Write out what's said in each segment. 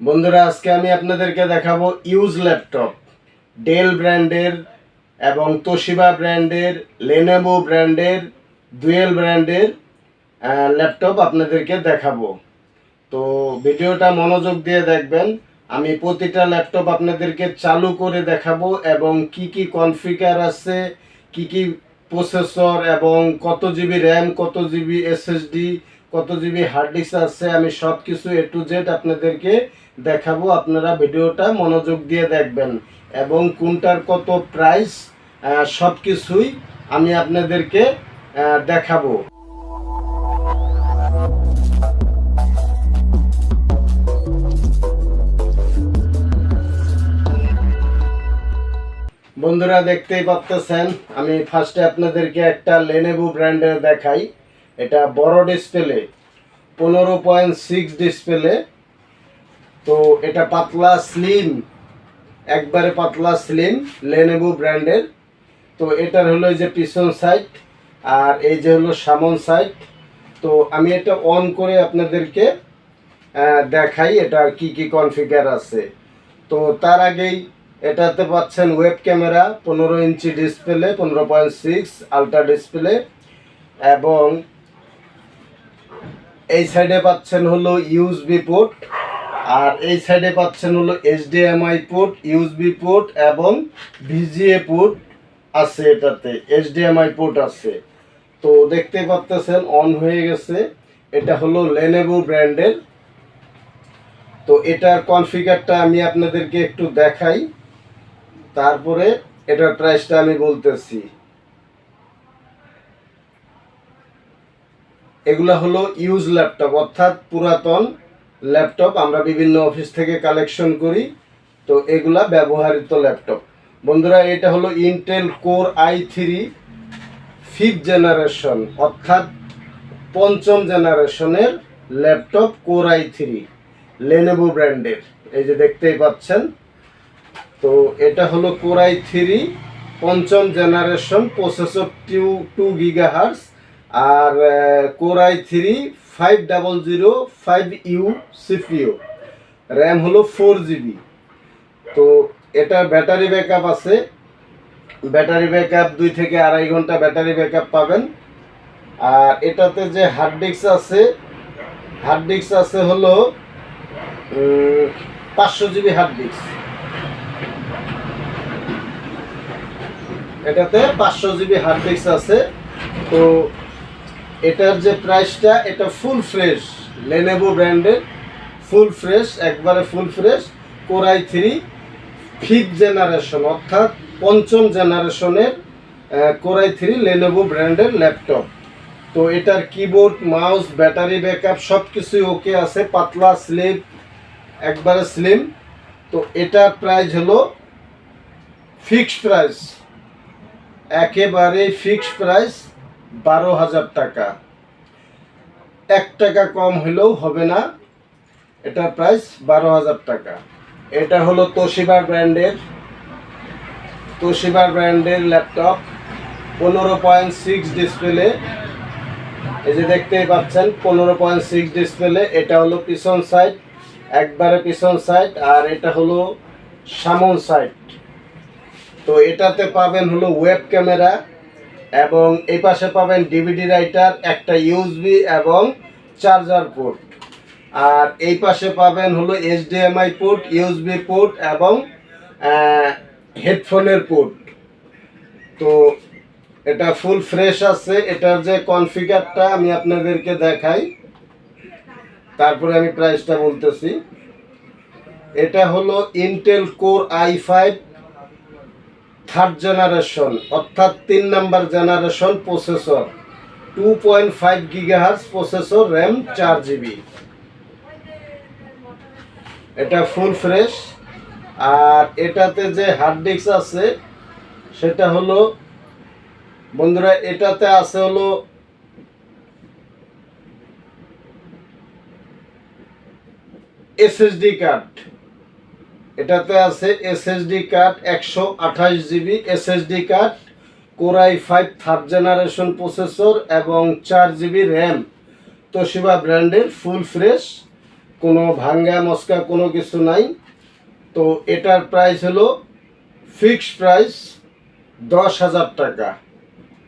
বন্ধুরা, আজকে আমি আপনাদেরকে দেখাবো ইউজ ল্যাপটপ ডেল ব্র্যান্ডের এবং তোশিবা ব্র্যান্ডের লেনেভো ব্র্যান্ডের ডুয়েল ব্র্যান্ডের ল্যাপটপ আপনাদেরকে দেখাবো। তো ভিডিওটা মনোযোগ দিয়ে দেখবেন। আমি প্রতিটা ল্যাপটপ আপনাদেরকে চালু করে দেখাবো এবং কি কি কনফিগার আছে, কি কি প্রসেসর এবং কত জিবি র্যাম কত জিবি এসএসডি কত জিবি হার্ড ডিস্ক আছে, আমি সব কিছু এ টু জেড আপনাদেরকে দেখাবো, আপনারা ভিডিওটা মনোযোগ দিয়ে দেখবেন। এবং কোনটার কত প্রাইস সব কিছুই আমি আপনাদেরকে দেখাবো। বন্ধুরা, দেখতেই পাচ্তেছেন, আমি ফার্স্টে আপনাদেরকে একটা লেনেভো ব্র্যান্ডের দেখাই। এটা বড় ডিসপ্লে পনেরো পয়েন্ট সিক্স ডিসপ্লে তো এটা পাতলা স্লিম একবারে পাতলা স্লিম লেনেভো ব্র্যান্ডের। তো এটার হলো যে পিছন সাইড আর এই যে হলো সামন সাইড তো আমি এটা অন করে আপনাদেরকে দেখাই এটার কি কি কনফিগার আছে। তো তার আগেই এটাতে পাচ্ছেন ওয়েব ক্যামেরা পনেরো ইঞ্চি ডিসপ্লে পনেরো পয়েন্ট সিক্স আলট্রা ডিসপ্লে এবং এই সাইডে পাচ্ছেন হলো ইউএসবি পোর্ট আর এই সাইডে পাচ্ছেন হলো এইচডিএমআই পোর্ট ইউএসবি পোর্ট এবং ভিজিএ পোর্ট আছে এটাতে এইচডিএমআই পোর্ট আছে। তো দেখতে পাচ্তেছেন অন হয়ে গেছে। এটা হলো লেনেভো ব্র্যান্ডের তো এটার কনফিগারটা আমি আপনাদেরকে একটু দেখাই। তারপরে এটার প্রাইসটা আমি বলতেছি। এগুলা হলো ইউজ ল্যাপটপ অর্থাৎ পুরাতন ল্যাপটপ আমরা বিভিন্ন অফিস থেকে কালেকশন করি। তো এগুলা ব্যবহৃত ল্যাপটপ বন্ধুরা, এটা হলো Intel Core i three fifth generation অর্থাৎ পঞ্চম জেনারেশনের laptop Core i three Lenovo ব্র্যান্ডের এই যে দেখতেই পাচ্ছেন। তো এটা হলো কোর আই থ্রি পঞ্চম generation processor two two gigahertz R Core i three five double zero five U CPU RAM হলো ফোর জিবি তো এটা ব্যাটারি ব্যাকআপ আছে। ব্যাটারি ব্যাকআপ দুই থেকে আড়াই ঘণ্টা ব্যাটারি ব্যাকআপ পাবেন। আর এটাতে যে হার্ড ডিস্ক আছে হার্ড ডিস্ক আছে হলো পাঁচশো জিবি হার্ড ডিস্ক এটাতে পাঁচশো জিবি হার্ড ডিস্ক আছে। তো এটার যে প্রাইসটা এটা ফুল ফ্রেশ লেনেভো ব্র্যান্ডের ফুল ফ্রেশ একবারে full fresh core i three fifth generation অর্থাৎ পঞ্চম জেনারেশনের কোরাই থ্রি লেনেভো ব্র্যান্ডের ল্যাপটপ তো এটার কিবোর্ড মাউস ব্যাটারি ব্যাকআপ সব কিছুই ওকে আছে, পাতলা স্লিপ একবারে স্লিম তো এটার প্রাইস হলো ফিক্সড প্রাইস একেবারে ফিক্সড প্রাইস বারো হাজার টাকা। এক টাকা কম হলেও হবে না। এটার প্রাইস বারো হাজার টাকা। এটা হলো তোশিবা ব্র্যান্ডের তোশিবা ব্র্যান্ডের ল্যাপটপ পনেরো পয়েন্ট সিক্স ডিসপ্লে এই যে দেখতেই পাচ্ছেন, পনেরো পয়েন্ট সিক্স ডিসপ্লে এটা হলো পিছন সাইড একবারে পিছন সাইড আর এটা হলো সামন সাইড তো এটাতে পাবেন হলো ওয়েব ক্যামেরা এবং এই পাশে পাবেন ডিভিডি রাইটার একটা ইউএসবি এবং চার্জার পোর্ট আর এই পাশে পাবেন হলো এইচডিএমআই পোর্ট ইউএসবি পোর্ট এবং হেডফোনের পোর্ট তো এটা ফুল ফ্রেশ আছে, এটার যে কনফিগারটা আমি আপনাদেরকে দেখাই। তারপরে আমি প্রাইসটা বলতেছি। এটা হলো Intel Core i five third generation অর্থাৎ তিন number generation processor two point five gigahertz processor RAM চার জিবি এটা ফুল ফ্রেশ আর এটাতে যে হার্ড ডিস্ক আছে, সেটা হলো, বন্ধুরা, এটাতে আছে হলো এসএসডি কার্ড এটাতে আছে এসএসডি কার্ড একশো আঠাশ GB SSD card Core i five third generation processor এবং চার জিবি র্যাম তোশিবা ব্র্যান্ডের ফুল ফ্রেশ কোনো ভাঙ্গা মস্কা কোনো কিছু নাই। তো এটার প্রাইস হলো ফিক্সড প্রাইস দশ হাজার টাকা।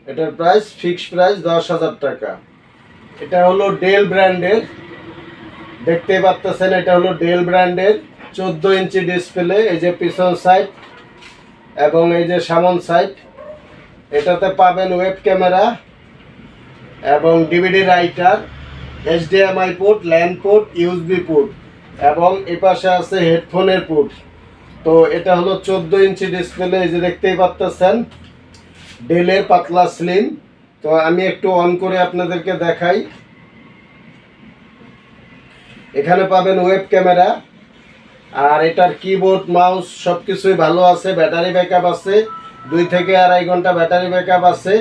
এটার প্রাইস ফিক্সড প্রাইস দশ হাজার টাকা। এটা হলো ডেল ব্র্যান্ডের দেখতে পাচ্ছেন এটা হলো ডেল ব্র্যান্ডের চোদ্দ ইঞ্চি ডিসপ্লে এই যে পিছন সাইড এবং এই যে সামন সাইড এটাতে পাবেন ওয়েব ক্যামেরা এবং DVD writer HDMI port land port USB port এবং এপাশে আছে হেডফোনের পোর্ট তো এটা হলো চোদ্দ ইঞ্চি ডিসপ্লে এই যে দেখতেই পারতেছেন ডেলের পাতলা স্লিম তো আমি একটু অন করে আপনাদেরকে দেখাই। এখানে পাবেন ওয়েব ক্যামেরা আর এটার কিবোর্ড মাউস সব কিছুই ভালো আছে ব্যাটারি ব্যাকআপ আছে, দুই থেকে আড়াই ঘণ্টা ব্যাটারি ব্যাকআপ আছে।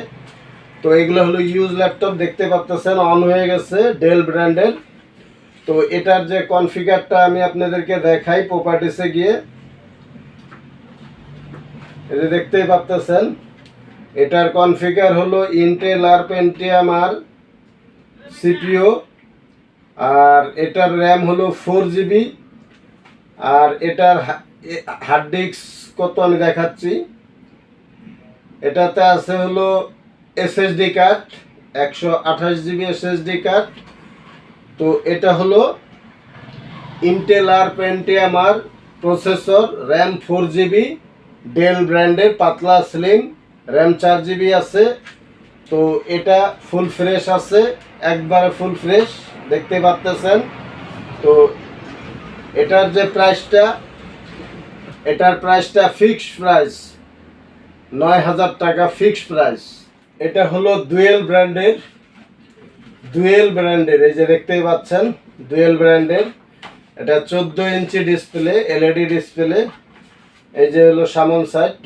তো এগুলো হলো ইউজ ল্যাপটপ দেখতে পাচ্ছেন অন হয়ে গেছে ডেল ব্র্যান্ডের তো এটার যে কনফিগারটা আমি আপনাদেরকে দেখাই প্রপার্টিসে গিয়ে। যে দেখতেই পাচ্ছেন এটার কনফিগার হলো ইন্টেল আর পেন্টিয়াম আর সিপিও আর এটার র্যাম হলো ফোর জিবি আর এটার হার্ড ডিস্ক কত আমি দেখাচ্ছি? এটাতে আছে হলো এসএসডি কার্ড একশো আঠাশ জিবি এসএসডি কার্ড তো এটা হলো Intel R Pentium R processor RAM four GB Dell ব্র্যান্ডের পাতলা স্লিম র্যাম চার জিবি আছে। তো এটা ফুল ফ্রেশ আছে, একবারে ফুল ফ্রেশ দেখতে পাচ্তেছেন তো এটার যে প্রাইসটা এটার প্রাইসটা ফিক্সড প্রাইস নয় হাজার টাকা ফিক্সড প্রাইস এটা হলো দুয়েল ব্র্যান্ডের দুয়েল ব্র্যান্ডের এই যে দেখতেই পাচ্ছেন দুয়েল ব্র্যান্ডের এটা চোদ্দ ইঞ্চি ডিসপ্লে এলইডি ডিসপ্লে এই যে হলো সামন সাইড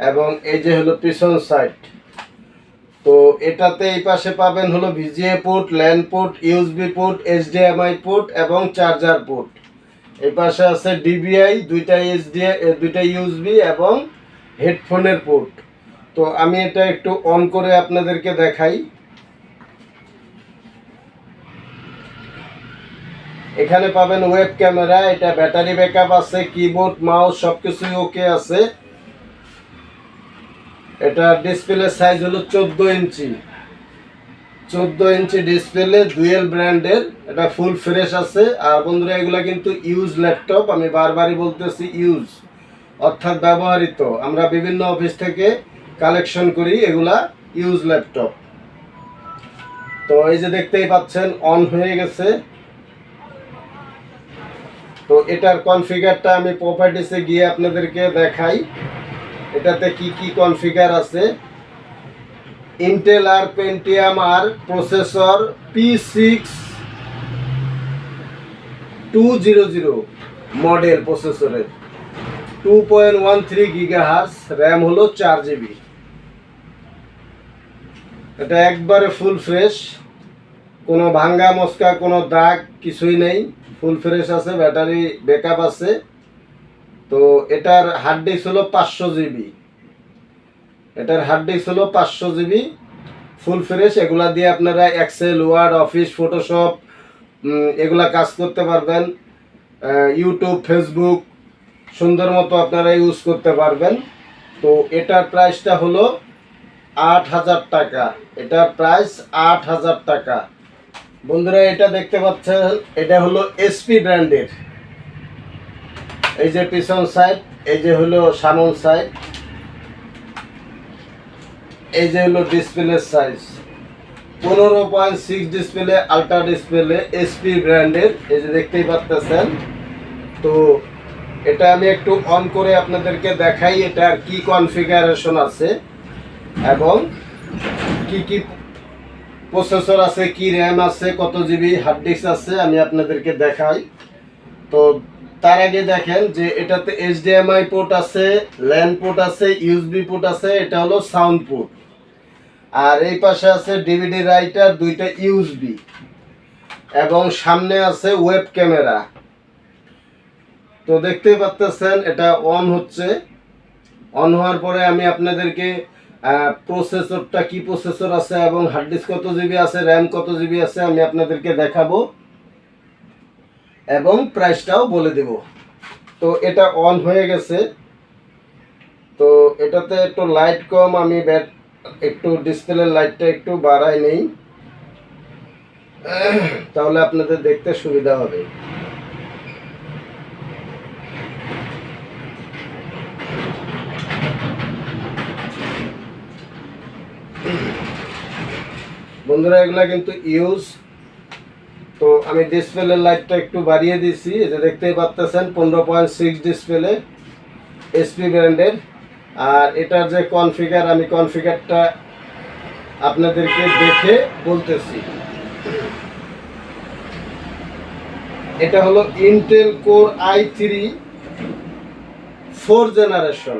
এবং এই যে হলো পিছন সাইড তো এটাতে এই পাশে পাবেন হলো VGA port, land port, USB port, HDMI port এবং চার্জার পোর্ট। এই পাশে আছে ডিবিআই, দুইটা এইচডিএ দুইটা ইউএসবি এবং হেডফোনের পোর্ট। তো আমি এটা একটু অন করে আপনাদেরকে দেখাই। এখানে পাবেন ওয়েব ক্যামেরা, এটা ব্যাটারি ব্যাকআপ আছে, কিবোর্ড, মাউস সবকিছুই ওকে আছে। এটা ডিসপ্লে সাইজ হলো চোদ্দ ইঞ্চি। চোদ্দ ইঞ্চি ডিসপ্লে ডুয়েল ব্র্যান্ডের এটা ফুল ফ্রেশ আছে। আর বন্ধুরা, এগুলা কিন্তু ইউজ ল্যাপটপ আমি বারবারই বলতেছি ইউজ অর্থাৎ ব্যবহৃত। আমরা বিভিন্ন অফিস থেকে কালেকশন করি এগুলা ইউজ ল্যাপটপ তো এই যে দেখতেই পাচ্ছেন অন হয়ে গেছে। তো এটার কনফিগারটা আমি প্রপার্টিসে গিয়ে আপনাদেরকে দেখাই। এটাতে কি কি কনফিগার আছে? Intel R Pentium R processor P six two zero zero model প্রসেসরের two point one three gigahertz RAM হলো চার জিবি এটা একবারে ফুল ফ্রেশ কোনো ভাঙ্গা মস্কা কোনো দাগ কিছুই নেই। ফুল ফ্রেশ আছে ব্যাটারি ব্যাকআপ আছে। তো এটার হার্ড ডিস্ক হলো পাঁচশো জিবি। এটার হার্ড ডিস্ক হলো পাঁচশো জিবি ফুল ফ্রেশ এগুলা দিয়ে আপনারা এক্সেল ওয়ার্ড অফিস ফটোশপ এগুলা কাজ করতে পারবেন। ইউটিউব ফেসবুক সুন্দর মতো আপনারা ইউজ করতে পারবেন। তো এটার প্রাইসটা হলো আট হাজার টাকা। এটার প্রাইস আট হাজার টাকা। বন্ধুরা, এটা দেখতে পাচ্ছেন, এটা হলো এসপি ব্র্যান্ডের এই যে পিছন সাইড এই যে হলো সামন সাইড এই যে হলো ডিসপ্লে সাইজ পনেরো point six display ultra display HP ব্র্যান্ডের এই যে দেখতেই পাচ্ছেন তো এটা আমি একটু অন করে আপনাদেরকে দেখাই এটার কি কনফিগারেশন আছে, এবং কি কি প্রসেসর আছে, কি র্যাম আছে, কত জিবি হার্ড ডিস্ক আছে, আমি আপনাদেরকে দেখাই। তো তার আগে দেখেন যে এটাতে এইচডিএমআই পোর্ট আছে ল্যান পোর্ট আছে ইউএসবি পোর্ট আছে, এটা হলো সাউন্ড পোর্ট আর এই পাশে আছে ডিভিডি রাইটার দুইটা ইউএসবি এবং সামনে আছে ওয়েব ক্যামেরা তো দেখতেই পাচ্ছেন এটা অন হচ্ছে। অন হওয়ার পরে আমি আপনাদেরকে প্রসেসরটা কি প্রসেসর আছে এবং হার্ড ডিস্ক কত জিবি আছে র্যাম কত জিবি আছে আমি আপনাদেরকে দেখাবো। এবং প্রাইসটাও বলে দেব। তো এটা অন হয়ে গেছে। তো এটাতে একটু লাইট কম, আমি ব্যাট একটু ডিসপ্লের লাইটটা একটু বাড়াই নেই। তাহলে আপনাদের দেখতে সুবিধা হবে। বন্ধুরা, এগুলা কিন্তু ইউজ তো আমি ডিসপ্লের লাইটটা একটু বাড়িয়ে দিছি এটা দেখতেই পাচ্তেছেন, পনেরো পয়েন্ট সিক্স ডিসপ্লে এসপি ব্র্যান্ডের আর এটার যে কনফিগার আমি কনফিগারটা আপনাদেরকে দেখে বলতেছি। এটা হলো Intel Core i three four generation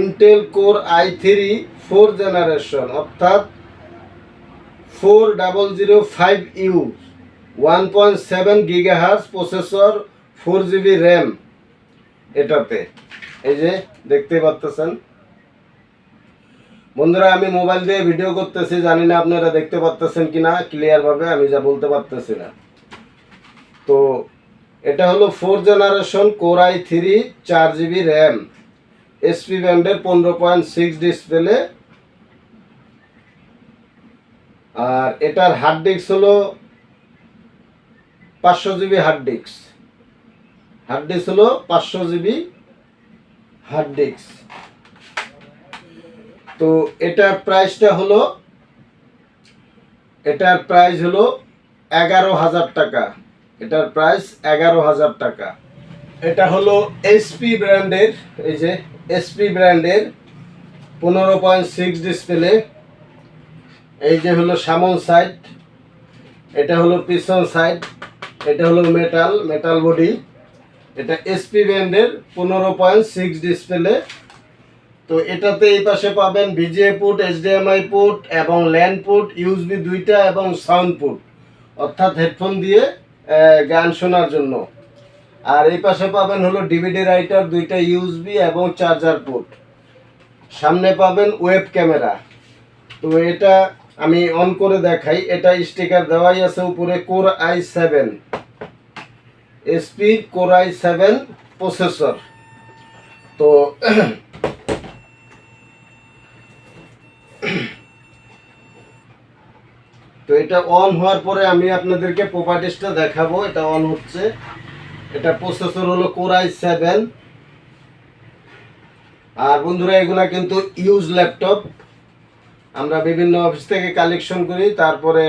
Intel Core i three four generation অর্থাৎ four double zero five U one point seven gigahertz processor four GB RAM এটাতে। এই যে দেখতে পাচ্তেছেন। বন্ধুরা, আমি মোবাইল দিয়ে ভিডিও করতেছি, জানি না আপনারা দেখতে পাচ্তেছেন কি না ক্লিয়ারভাবে আমি যা বলতে পারতেছি না। তো, এটা হলো four generation Core i three চার জিবি র্যাম এসপি ব্যান্ডের পনেরো পয়েন্ট সিক্স ডিসপ্লে আর এটার হার্ড ডিস্ক হলো পাঁচশো GB hard disk hard disk হলো পাঁচশো জিবি হার্ড ডিস্ক তো এটার প্রাইসটা হলো, এটার প্রাইস হলো এগারো হাজার টাকা। এটার প্রাইস এগারো হাজার টাকা। এটা হলো এসপি ব্র্যান্ডের এই যে এসপি ব্র্যান্ডের পনেরো পয়েন্ট সিক্স ডিসপ্লে এই যে হলো সামন সাইড এটা হলো পিছন সাইড এটা হলো মেটাল মেটাল বডি এটা এসপি ব্র্যান্ডের পনেরো পয়েন্ট সিক্স ডিসপ্লে তো এটাতে এই পাশে পাবেন ভিজিএ পুট এইচডিএমআই পুট এবং ল্যান্ড পুট ইউএসবি দুইটা এবং সাউন্ড পুট অর্থাৎ হেডফোন দিয়ে গান শোনার জন্য। আর এই পাশে পাবেন হলো ডিভিডি রাইটার দুইটা ইউএসবি এবং চার্জার পুট সামনে পাবেন ওয়েব ক্যামেরা তো এটা আমি অন করে দেখাই। এটা স্টিকার দেওয়াই আছে উপরে Core i seven HP Core i seven processor তো তো এটা অন হওয়ার পরে আমি আপনাদেরকে প্রপার্টিসটা দেখাবো। এটা অন হচ্ছে। এটা প্রসেসর হলো কোরাই সেভেন আর বন্ধুরা, এগুলা কিন্তু ইউজ ল্যাপটপ আমরা বিভিন্ন অফিস থেকে কালেকশন করি, তারপরে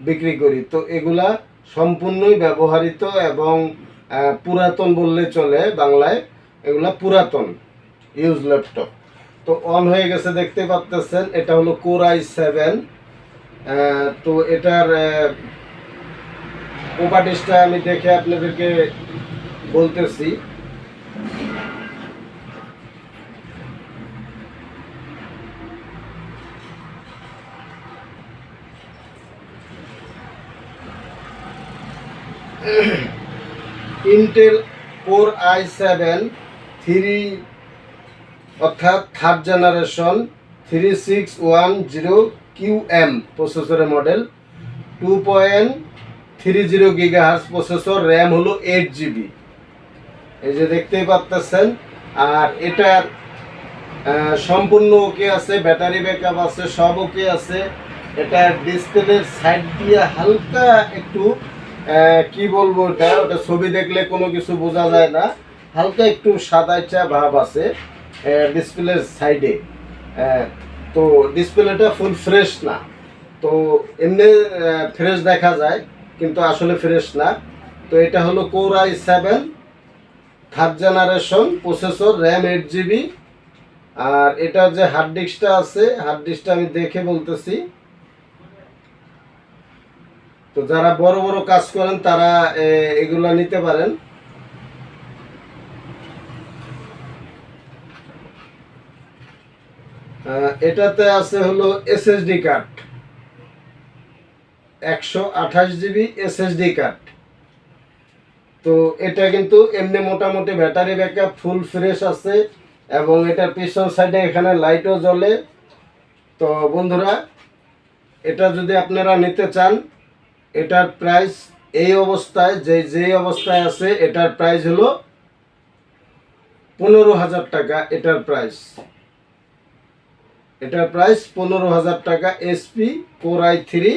বিক্রি করি। তো এগুলা সম্পূর্ণই ব্যবহৃত এবং পুরাতন বললে চলে বাংলায়, এগুলা পুরাতন ইউজ ল্যাপটপ তো অন হয়ে গেছে দেখতে পাচ্তেছেন এটা হলো কোর আই সেভেন তো এটার প্রপার্টিসটা আমি দেখে আপনাদেরকে বলতেছি। Intel Core i seven three অর্থাৎ third generation three six one zero Q M প্রসেসরের model two point three zero gigahertz processor RAM হলো এইট জিবি এই যে দেখতেই পাচ্তেছেন আর এটার সম্পূর্ণ ওকে আছে ব্যাটারি ব্যাকআপ আছে, সব ওকে আছে। এটা ডিসপ্লের সাইড দিয়ে হালকা একটু কি বলব ওটা ওটা ছবি দেখলে কোনো কিছু বোঝা যায় না। হালকা একটু সাদাইচা ভাব আছে ডিসপ্লের সাইডে। তো ডিসপ্লেটা ফুল ফ্রেশ না। তো এমনি ফ্রেশ দেখা যায়, কিন্তু আসলে ফ্রেশ না। তো এটা হলো Core i seven third generation processor RAM eight GB আর এটার যে হার্ড ডিস্কটা আছে হার্ড ডিস্কটা আমি দেখে বলতেছি। তো যারা বড় বড় কাজ করেন, তারা এগুলা নিতে পারেন। এটাতে আছে হলো এসএসডি কার্ড একশো আঠাশ জিবি এসএসডি কার্ড তো এটা কিন্তু এমনি মোটামুটি ব্যাটারি ব্যাকআপ ফুল ফ্রেশ আছে এবং এটার পিছন সাইডে এখানে লাইটও জ্বলে। তো বন্ধুরা, এটা যদি আপনারা নিতে চান এটার প্রাইস এই অবস্থায়, যে যে অবস্থায় আছে, এটার প্রাইস হলো পনেরো হাজার টাকা এটার প্রাইস এটার প্রাইস পনেরো হাজার টাকা HP Core i three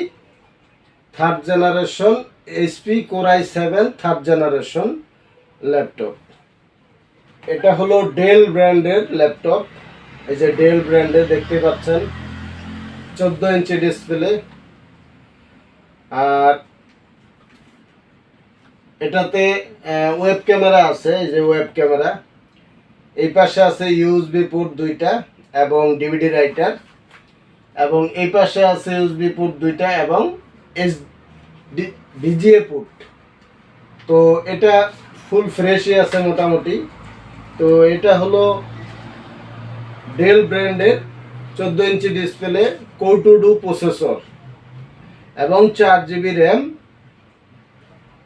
third generation HP Core i seven third generation laptop এটা হলো ডেল ব্র্যান্ডের ল্যাপটপ এই যে ডেল ব্র্যান্ডে দেখতে পাচ্ছেন। চোদ্দ ইঞ্চি ডিসপ্লে আর এটাতে ওয়েব ক্যামেরা আছে, এই যে ওয়েব ক্যামেরা এই পাশে আছে ইউএসবি পোর্ট দুইটা এবং ডিভিডি রাইটার এবং এই পাশে আছে ইউএসবি পোর্ট দুইটা এবং এস ভিজিএ পোর্ট তো এটা ফুল ফ্রেশই আছে মোটামুটি। তো এটা হলো ডেল ব্র্যান্ডের চোদ্দ ইঞ্চি ডিসপ্লে কোটুডু প্রসেসর এবং চার জিবি র্যাম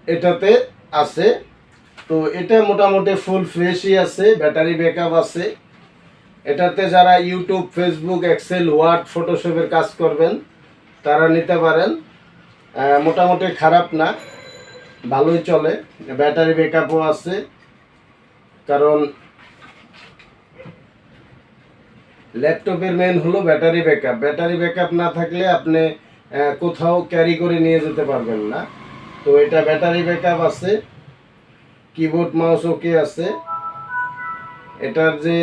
এটাতে আছে। তো এটা মোটামুটি ফুল ফ্রেশই আছে ব্যাটারি ব্যাকআপ আছে। এটাতে যারা ইউটিউব ফেসবুক এক্সেল ওয়ার্ড ফটোশপের কাজ করবেন, তারা নিতে পারেন। মোটামুটি খারাপ না, ভালোই চলে ব্যাটারি ব্যাকআপও আছে। কারণ ল্যাপটপের মেন হলো ব্যাটারি ব্যাকআপ ব্যাটারি ব্যাকআপ না থাকলে আপনি কোথাও ক্যারি করে নিয়ে যেতে পারবেন না। তো এটা ব্যাটারি ব্যাকআপ আছে কিবোর্ড মাউস ওকে আছে। এটার যে,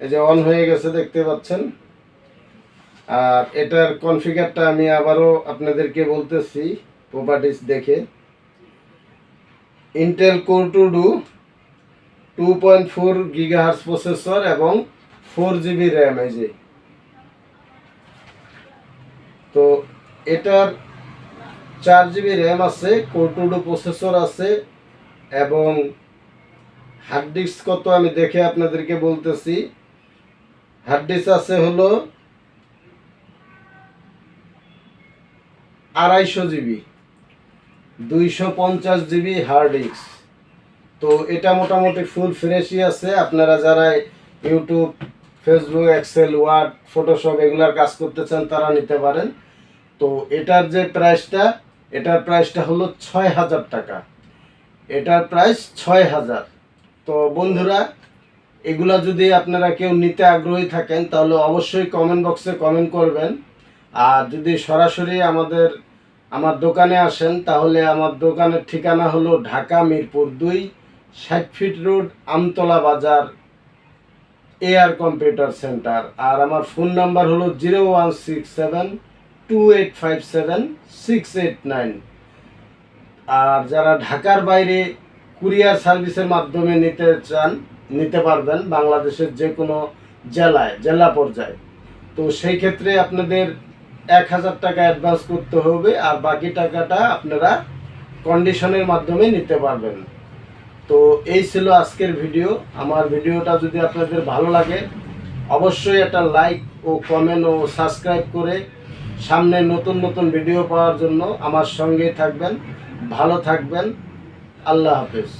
এই যে অন হয়ে গেছে দেখতে পাচ্ছেন। আর এটার কনফিগারটা আমি আবারও আপনাদেরকে বলতেছি প্রপার্টিস দেখে। Intel Core two duo two point four gigahertz processor এবং ফোর জিবি র্যাম এই যে তো এটার চার জিবি র্যাম আছে কোর টু ডু প্রসেসর আছে, এবং হার্ড ডিস্ক কত আমি দেখে আপনাদেরকে বলতেছি। হার্ড ডিস্ক আছে হলো আড়াইশো জিবি দুইশো পঞ্চাশ জিবি হার্ড ডিস্ক তো এটা মোটামুটি ফুল ফ্রেশই আছে। আপনারা যারা YouTube Facebook Excel Word Photoshop এগুলার কাজ করতে চান তারা নিতে পারেন। তো এটার যে প্রাইসটা এটার প্রাইসটা হলো ছয় হাজার টাকা। এটার প্রাইস ছয় হাজার। তো বন্ধুরা, এগুলা যদি আপনারা কেউ নিতে আগ্রহী থাকেন, তাহলে অবশ্যই কমেন্ট বক্সে কমেন্ট করবেন। আর যদি সরাসরি আমাদের, আমার দোকানে আসেন, তাহলে আমার দোকানের ঠিকানা হলো ঢাকা মিরপুর দুই, ষাট ফিট রোড আমতলা বাজার এয়ার কম্পিউটার সেন্টার আর আমার ফোন নাম্বার হলো zero one six seven two eight five seven six eight nine আর যারা ঢাকার বাইরে কুরিয়ার সার্ভিসের মাধ্যমে নিতে চান, নিতে পারবেন বাংলাদেশের যে কোনো জেলায়, জেলা পর্যায়ে। তো সেই ক্ষেত্রে আপনাদের এক হাজার টাকা অ্যাডভান্স করতে হবে, আর বাকি টাকাটা আপনারা কন্ডিশনের মাধ্যমে নিতে পারবেন। তো এই ছিল আজকের ভিডিও আমার ভিডিওটা যদি আপনাদের ভালো লাগে, অবশ্যই একটা লাইক ও কমেন্ট ও সাবস্ক্রাইব করে সামনে নতুন নতুন ভিডিও পাওয়ার জন্য আমার সঙ্গেই থাকবেন। ভালো থাকবেন। আল্লাহ হাফেজ।